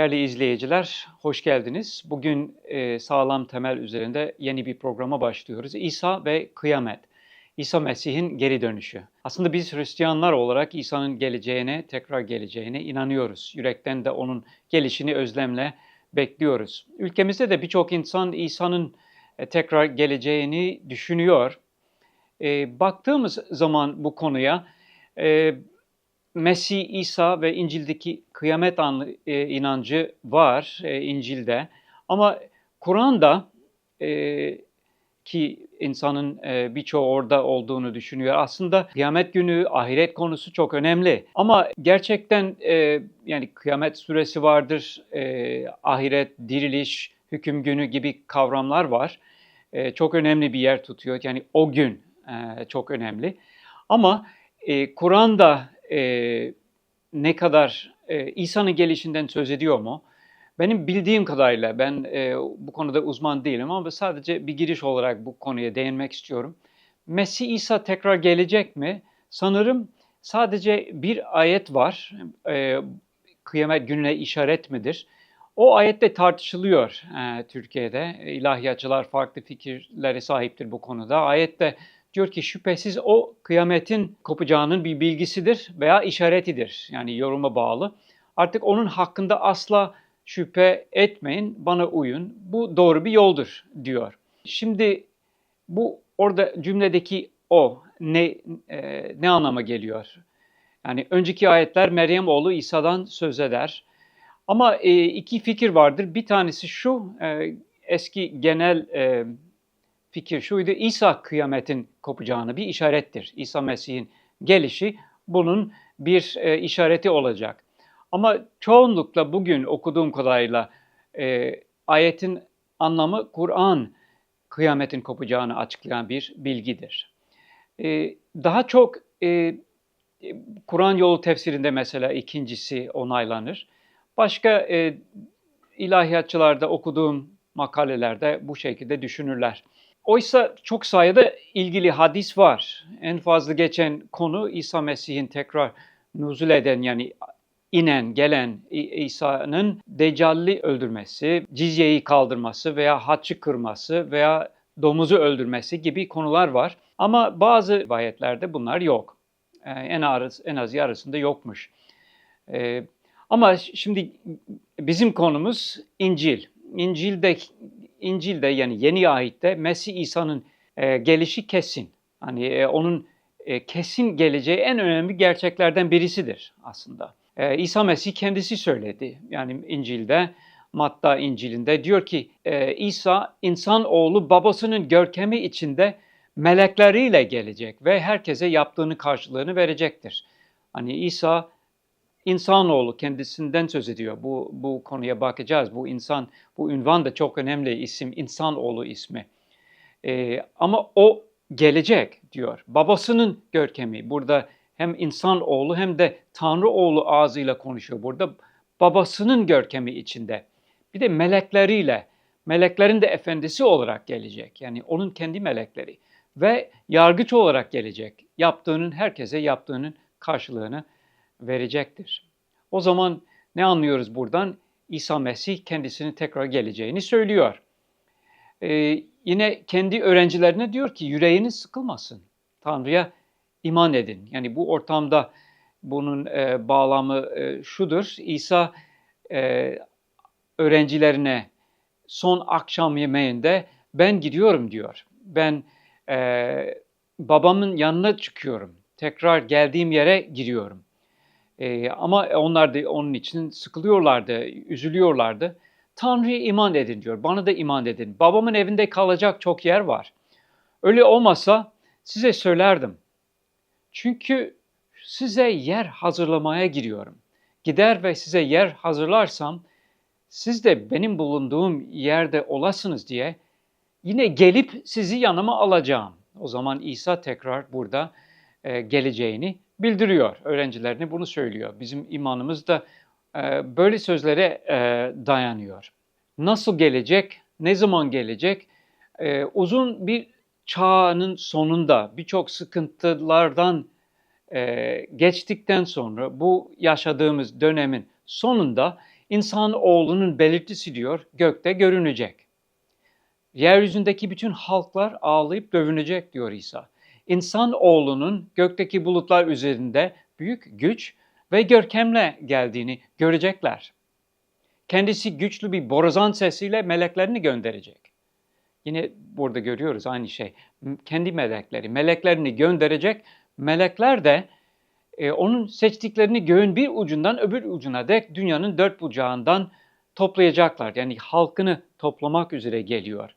Değerli izleyiciler, hoş geldiniz. Bugün e, sağlam temel üzerinde yeni bir programa başlıyoruz. İsa ve kıyamet. İsa Mesih'in geri dönüşü. Aslında biz Hristiyanlar olarak İsa'nın geleceğine, tekrar geleceğine inanıyoruz. Yürekten de onun gelişini özlemle bekliyoruz. Ülkemizde de birçok insan İsa'nın e, tekrar geleceğini düşünüyor. E, baktığımız zaman bu konuya e, Mesih, İsa ve İncil'deki kıyamet anı, e, inancı var e, İncil'de. Ama Kur'an'da e, ki insanın e, birçoğu orada olduğunu düşünüyor. Aslında kıyamet günü, ahiret konusu çok önemli. Ama gerçekten e, yani kıyamet süresi vardır, e, ahiret, diriliş, hüküm günü gibi kavramlar var. E, çok önemli bir yer tutuyor. Yani o gün e, çok önemli. Ama e, Kur'an'da e, ne kadar e, İsa'nın gelişinden söz ediyor mu? Benim bildiğim kadarıyla ben e, bu konuda uzman değilim ama sadece bir giriş olarak bu konuya değinmek istiyorum. Mesih İsa tekrar gelecek mi? Sanırım sadece bir ayet var. E, kıyamet gününe işaret midir? O ayette tartışılıyor e, Türkiye'de. İlahiyatçılar farklı fikirlere sahiptir bu konuda. Ayette diyor ki şüphesiz o kıyametin kopacağının bir bilgisidir veya işaretidir. Yani yoruma bağlı. Artık onun hakkında asla şüphe etmeyin, bana uyun. Bu doğru bir yoldur diyor. Şimdi bu orada cümledeki o ne e, ne anlama geliyor? Yani önceki ayetler Meryem oğlu İsa'dan söz eder. Ama e, iki fikir vardır. Bir tanesi şu, e, eski genel e, fikir şuydu. İsa kıyametin kopacağını bir işarettir. İsa Mesih'in gelişi bunun bir e, işareti olacak. Ama çoğunlukla bugün okuduğum kadarıyla e, ayetin anlamı Kur'an kıyametin kopacağını açıklayan bir bilgidir. E, daha çok e, Kur'an yolu tefsirinde mesela ikincisi onaylanır. Başka e, ilahiyatçılarda okuduğum makalelerde bu şekilde düşünürler. Oysa çok sayıda ilgili hadis var. En fazla geçen konu İsa Mesih'in tekrar nuzul eden yani inen, gelen İsa'nın Deccal'i öldürmesi, cizyeyi kaldırması veya haccı kırması veya domuzu öldürmesi gibi konular var. Ama bazı rivayetlerde bunlar yok. Ee, en, az, en az yarısında yokmuş. Ee, ama şimdi bizim konumuz İncil. İncil'de İncil'de yani yeni ahitte Mesih İsa'nın e, gelişi kesin. Hani e, onun e, kesin geleceği en önemli gerçeklerden birisidir aslında. E, İsa Mesih kendisi söyledi. Yani İncil'de, Matta İncil'inde diyor ki e, İsa insan oğlu babasının görkemi içinde melekleriyle gelecek ve herkese yaptığını karşılığını verecektir. Hani İsa insanoğlu kendisinden söz ediyor. Bu, bu konuya bakacağız. Bu insan, bu ünvan da çok önemli isim, insanoğlu ismi. Ee, ama o gelecek diyor. Babasının görkemi. Burada hem insanoğlu hem de Tanrı oğlu ağzıyla konuşuyor. Burada babasının görkemi içinde. Bir de melekleriyle, meleklerin de efendisi olarak gelecek. Yani onun kendi melekleri. Ve yargıç olarak gelecek. Yaptığının, herkese yaptığının karşılığını verecektir. O zaman ne anlıyoruz buradan? İsa Mesih kendisinin tekrar geleceğini söylüyor. Ee, yine kendi öğrencilerine diyor ki yüreğiniz sıkılmasın. Tanrı'ya iman edin. Yani bu ortamda bunun e, bağlamı e, şudur. İsa e, öğrencilerine son akşam yemeğinde ben gidiyorum diyor. Ben e, babamın yanına çıkıyorum. Tekrar geldiğim yere giriyorum. E, ama onlar da onun için sıkılıyorlardı, üzülüyorlardı. Tanrı'ya iman edin diyor. Bana da iman edin. Babamın evinde kalacak çok yer var. Öyle olmasa size söylerdim. Çünkü size yer hazırlamaya giriyorum. Gider ve size yer hazırlarsam siz de benim bulunduğum yerde olasınız diye yine gelip sizi yanıma alacağım. O zaman İsa tekrar burada geleceğini bildiriyor. Öğrencilerine bunu söylüyor. Bizim imanımız da e, böyle sözlere e, dayanıyor. Nasıl gelecek? Ne zaman gelecek? E, uzun bir çağının sonunda birçok sıkıntılardan e, geçtikten sonra bu yaşadığımız dönemin sonunda İnsan oğlunun belirtisi diyor gökte görünecek. Yeryüzündeki bütün halklar ağlayıp dövünecek diyor İsa. İnsan oğlunun gökteki bulutlar üzerinde büyük güç ve görkemle geldiğini görecekler. Kendisi güçlü bir borazan sesiyle meleklerini gönderecek. Yine burada görüyoruz aynı şey. Kendi melekleri, meleklerini gönderecek. Melekler de e, onun seçtiklerini göğün bir ucundan öbür ucuna dek dünyanın dört bucağından toplayacaklar. Yani halkını toplamak üzere geliyor.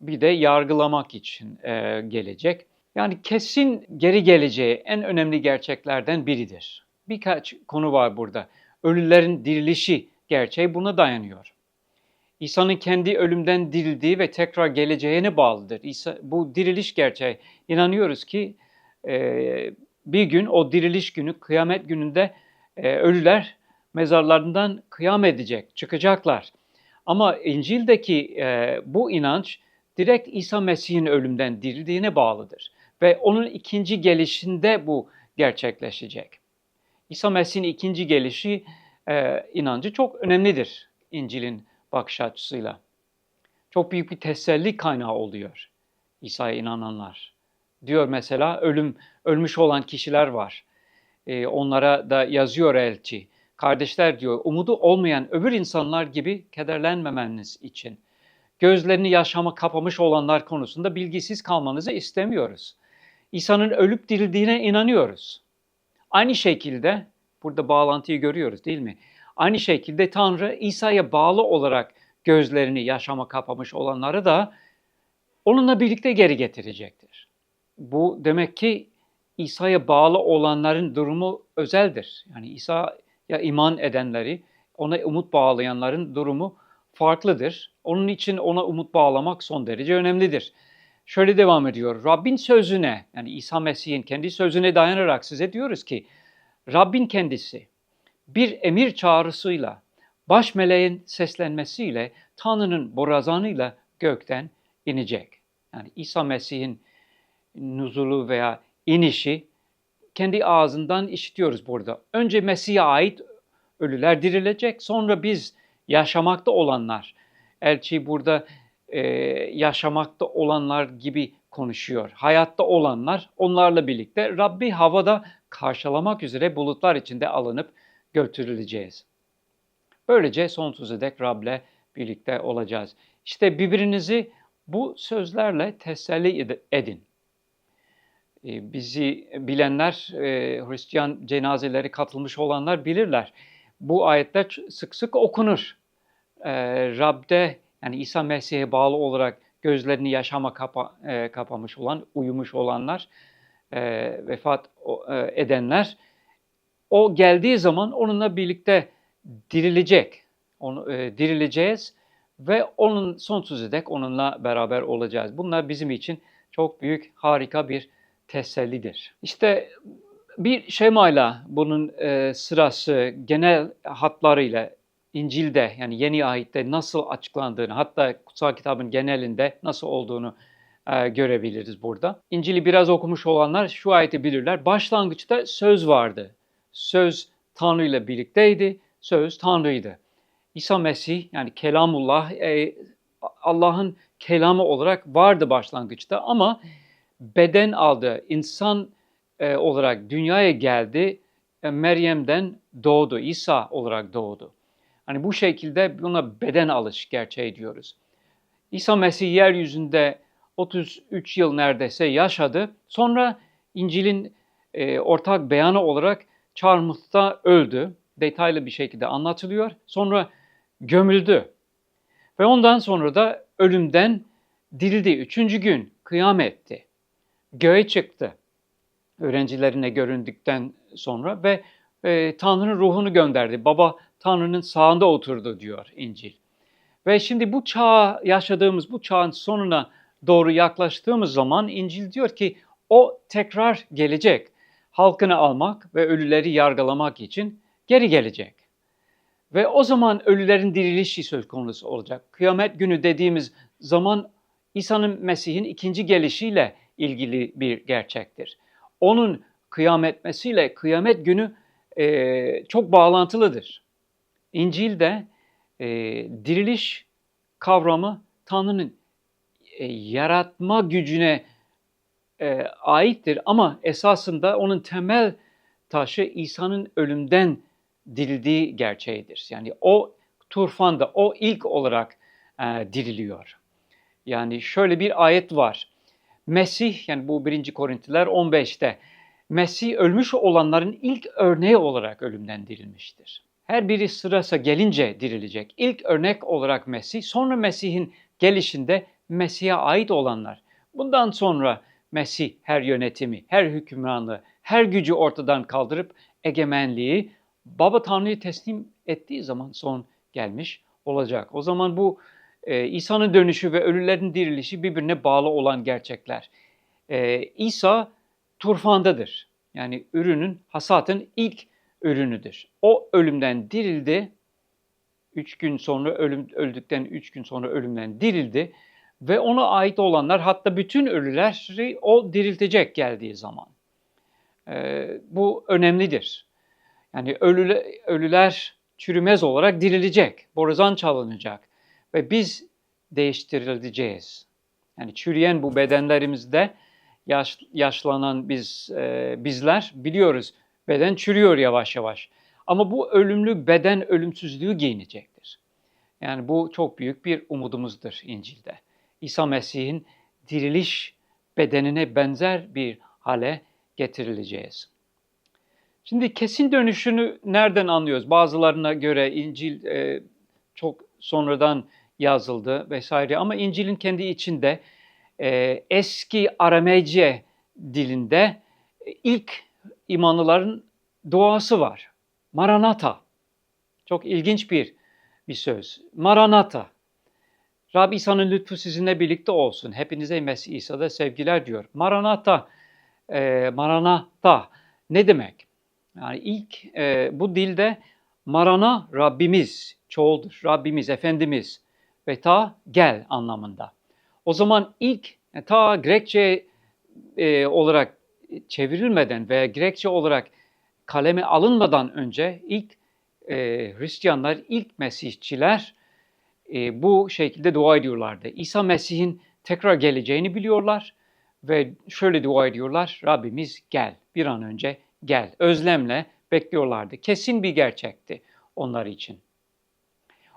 Bir de yargılamak için e, gelecek. Yani kesin geri geleceği en önemli gerçeklerden biridir. Birkaç konu var burada. Ölülerin dirilişi gerçeği buna dayanıyor. İsa'nın kendi ölümden dirildiği ve tekrar geleceğine bağlıdır. İsa, bu diriliş gerçeği. İnanıyoruz ki e, bir gün o diriliş günü, kıyamet gününde e, ölüler mezarlarından kıyam edecek, çıkacaklar. Ama İncil'deki e, bu inanç direkt İsa Mesih'in ölümden dirildiğine bağlıdır. Ve onun ikinci gelişinde bu gerçekleşecek. İsa Mesih'in ikinci gelişi e, inancı çok önemlidir İncil'in bakış açısıyla. Çok büyük bir teselli kaynağı oluyor İsa'ya inananlar. Diyor mesela ölüm ölmüş olan kişiler var. E, onlara da yazıyor elçi. Kardeşler diyor umudu olmayan öbür insanlar gibi kederlenmemeniz için. Gözlerini yaşama kapamış olanlar konusunda bilgisiz kalmanızı istemiyoruz. İsa'nın ölüp dirildiğine inanıyoruz. Aynı şekilde burada bağlantıyı görüyoruz değil mi? Aynı şekilde Tanrı İsa'ya bağlı olarak gözlerini yaşama kapamış olanları da onunla birlikte geri getirecektir. Bu demek ki İsa'ya bağlı olanların durumu özeldir. Yani İsa'ya iman edenleri, ona umut bağlayanların durumu farklıdır. Onun için ona umut bağlamak son derece önemlidir. Şöyle devam ediyor. Rabbin sözüne, yani İsa Mesih'in kendi sözüne dayanarak size diyoruz ki, Rabbin kendisi bir emir çağrısıyla, baş meleğin seslenmesiyle, Tanrı'nın borazanıyla gökten inecek. Yani İsa Mesih'in nuzulu veya inişi kendi ağzından işitiyoruz burada. Önce Mesih'e ait ölüler dirilecek, sonra biz yaşamakta olanlar. Elçi burada e, yaşamakta olanlar gibi konuşuyor. Hayatta olanlar onlarla birlikte Rabbi havada karşılamak üzere bulutlar içinde alınıp götürüleceğiz. Böylece sonsuza dek Rab'le birlikte olacağız. İşte birbirinizi bu sözlerle teselli edin. E, bizi bilenler, e, Hristiyan cenazeleri katılmış olanlar bilirler. Bu ayetler sık sık okunur. E, Rab'de yani İsa Mesih'e bağlı olarak gözlerini yaşama kapa, kapamış olan, uyumuş olanlar, vefat edenler o geldiği zaman onunla birlikte dirilecek. Onu dirileceğiz ve onun sonsuza dek onunla beraber olacağız. Bunlar bizim için çok büyük, harika bir tesellidir. İşte bir şemayla bunun e, sırası genel hatlarıyla İncil'de yani yeni ahitte nasıl açıklandığını hatta kutsal kitabın genelinde nasıl olduğunu e, görebiliriz burada. İncil'i biraz okumuş olanlar şu ayeti bilirler. Başlangıçta söz vardı. Söz Tanrı ile birlikteydi. Söz Tanrı'ydı. İsa Mesih yani kelamullah e, Allah'ın kelamı olarak vardı başlangıçta ama beden aldı, insan e, olarak dünyaya geldi, Meryem'den doğdu, İsa olarak doğdu. Hani bu şekilde buna beden alış gerçeği diyoruz. İsa Mesih yeryüzünde 33 yıl neredeyse yaşadı. Sonra İncil'in e, ortak beyanı olarak çarmıhta öldü. Detaylı bir şekilde anlatılıyor. Sonra gömüldü. Ve ondan sonra da ölümden dirildi. Üçüncü gün kıyametti göğe çıktı öğrencilerine göründükten sonra ve e, Tanrı'nın ruhunu gönderdi. Baba Tanrı'nın sağında oturdu diyor İncil. Ve şimdi bu çağ yaşadığımız bu çağın sonuna doğru yaklaştığımız zaman İncil diyor ki o tekrar gelecek. Halkını almak ve ölüleri yargılamak için geri gelecek. Ve o zaman ölülerin dirilişi söz konusu olacak. Kıyamet günü dediğimiz zaman İsa'nın Mesih'in ikinci gelişiyle ilgili bir gerçektir. Onun kıyametmesiyle kıyamet günü e, çok bağlantılıdır. İncil'de e, diriliş kavramı Tanrı'nın e, yaratma gücüne e, aittir ama esasında onun temel taşı İsa'nın ölümden dirildiği gerçeğidir. Yani o turfanda o ilk olarak e, diriliyor. Yani şöyle bir ayet var. Mesih yani bu 1. Korintiler 15'te Mesih ölmüş olanların ilk örneği olarak ölümden dirilmiştir. Her biri sırası gelince dirilecek. İlk örnek olarak Mesih, sonra Mesih'in gelişinde Mesih'e ait olanlar. Bundan sonra Mesih her yönetimi, her hükümranlığı, her gücü ortadan kaldırıp egemenliği Baba Tanrı'ya teslim ettiği zaman son gelmiş olacak. O zaman bu e, İsa'nın dönüşü ve ölülerin dirilişi birbirine bağlı olan gerçekler. E, İsa turfandadır. Yani ürünün, hasatın ilk ürünüdür. O ölümden dirildi. Üç gün sonra ölüm, öldükten üç gün sonra ölümden dirildi. Ve ona ait olanlar hatta bütün ölüleri o diriltecek geldiği zaman. Ee, bu önemlidir. Yani ölüler, ölüler çürümez olarak dirilecek, borazan çalınacak ve biz değiştirileceğiz. Yani çürüyen bu bedenlerimizde yaş, yaşlanan biz e, bizler biliyoruz beden çürüyor yavaş yavaş. Ama bu ölümlü beden ölümsüzlüğü giyinecektir. Yani bu çok büyük bir umudumuzdur İncil'de. İsa Mesih'in diriliş bedenine benzer bir hale getirileceğiz. Şimdi kesin dönüşünü nereden anlıyoruz? Bazılarına göre İncil e, çok sonradan yazıldı vesaire ama İncil'in kendi içinde e, eski Arameyce dilinde ilk imanlıların duası var. Maranata. Çok ilginç bir bir söz. Maranata. Rab İsa'nın lütfu sizinle birlikte olsun. Hepinize Mesih İsa'da sevgiler diyor. Maranata, e, Maranata ne demek? Yani ilk e, bu dilde Marana Rabbimiz, çoğuldur. Rabbimiz, Efendimiz ve ta gel anlamında. O zaman ilk e, ta Grekçe e, olarak çevrilmeden veya Grekçe olarak kaleme alınmadan önce ilk e, Hristiyanlar, ilk Mesihçiler e, bu şekilde dua ediyorlardı. İsa Mesih'in tekrar geleceğini biliyorlar ve şöyle dua ediyorlar. Rabbimiz gel, bir an önce gel. Özlemle bekliyorlardı. Kesin bir gerçekti onlar için.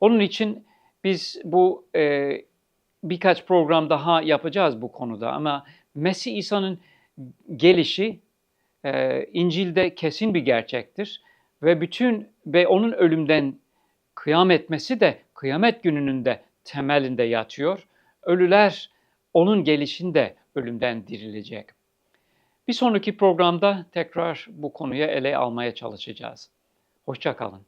Onun için biz bu e, birkaç program daha yapacağız bu konuda ama Mesih İsa'nın gelişi e, İncil'de kesin bir gerçektir ve bütün ve onun ölümden kıyam etmesi de kıyamet gününün de temelinde yatıyor. Ölüler onun gelişinde ölümden dirilecek. Bir sonraki programda tekrar bu konuya ele almaya çalışacağız. Hoşçakalın.